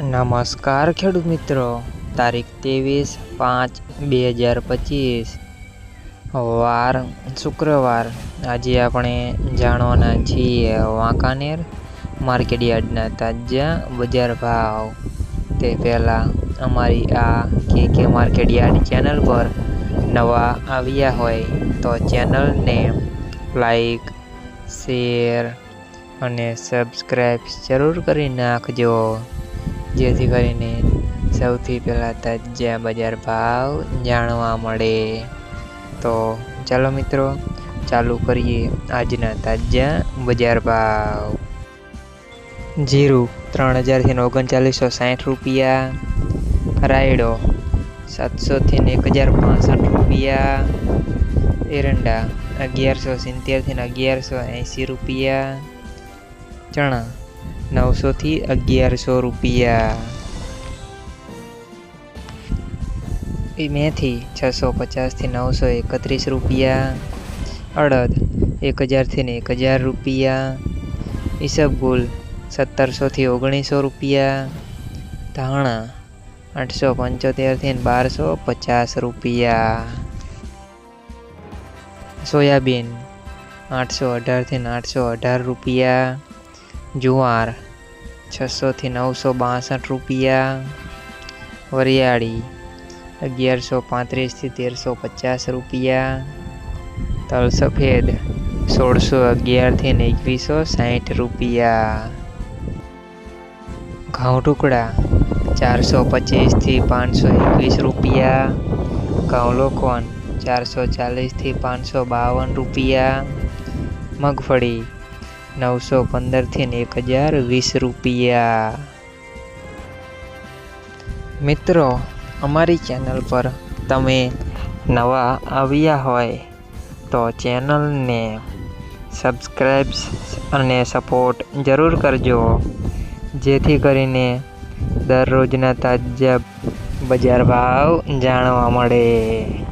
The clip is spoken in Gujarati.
નમસ્કાર ખેડૂત મિત્રો. તારીખ ત્રેવીસ પાંચ બે હજાર પચીસ. વાર શુક્રવાર. આજે આપણે જાણવાના છીએ વાંકાનેર માર્કેટ યાર્ડના તાજા બજાર ભાવ. તે પહેલાં અમારી આ કે કે માર્કેટયાર્ડ ચેનલ પર નવા આવ્યા હોય તો ચેનલને લાઈક, શેર અને સબસ્ક્રાઈબ જરૂર કરી નાખજો. જેથી કરીને સૌથી પહેલાં તાજા બજાર ભાવ જાણવા મળે. તો ચાલો મિત્રો, ચાલુ કરીએ આજના તાજા બજાર ભાવ. જીરું ત્રણ હજારથી ઓગણચાલીસો સાઠ રૂપિયા. રાયડો સાતસોથી એક હજાર પાસઠ રૂપિયા. એરંડા અગિયારસો સિત્તેરથી અગિયારસો એંસી રૂપિયા. ચણા નવસોથી અગિયારસો રૂપિયા. મેથી છસો પચાસથી નવસો એકત્રીસ રૂપિયા. અડદ એક હજારથી ને એક હજાર રૂપિયા ઈસબગુલ સત્તરસોથી ઓગણીસો રૂપિયા. ધાણા આઠસો પંચોતેરથી બારસો પચાસ રૂપિયા. સોયાબીન આઠસો અઢારથી આઠસો અઢાર રૂપિયા. જુવાર, છસોથી નવસો બાસઠ રૂપિયા. વરિયાળી, અગિયારસો પાંત્રીસથી તેરસો પચાસ રૂપિયા. તલ સફેદ સોળસો અગિયારથી ને એકવીસો સાઠ રૂપિયા. ઘઉં ટુકડા ચારસો પચીસથી પાંચસો એકવીસ રૂપિયા. ઘઉં લોકોન ચારસો ચાલીસથી પાંચસો બાવન રૂપિયા. મગફળી નવસો પંદરથી એક હજાર વીસ રૂપિયા. મિત્રો, અમારી ચેનલ પર તમે નવા આવ્યા હોય તો ચેનલને સબસ્ક્રાઈબ્સ અને સપોર્ટ જરૂર કરજો, જેથી કરીને દરરોજના તાજા બજાર ભાવ જાણવા મળે.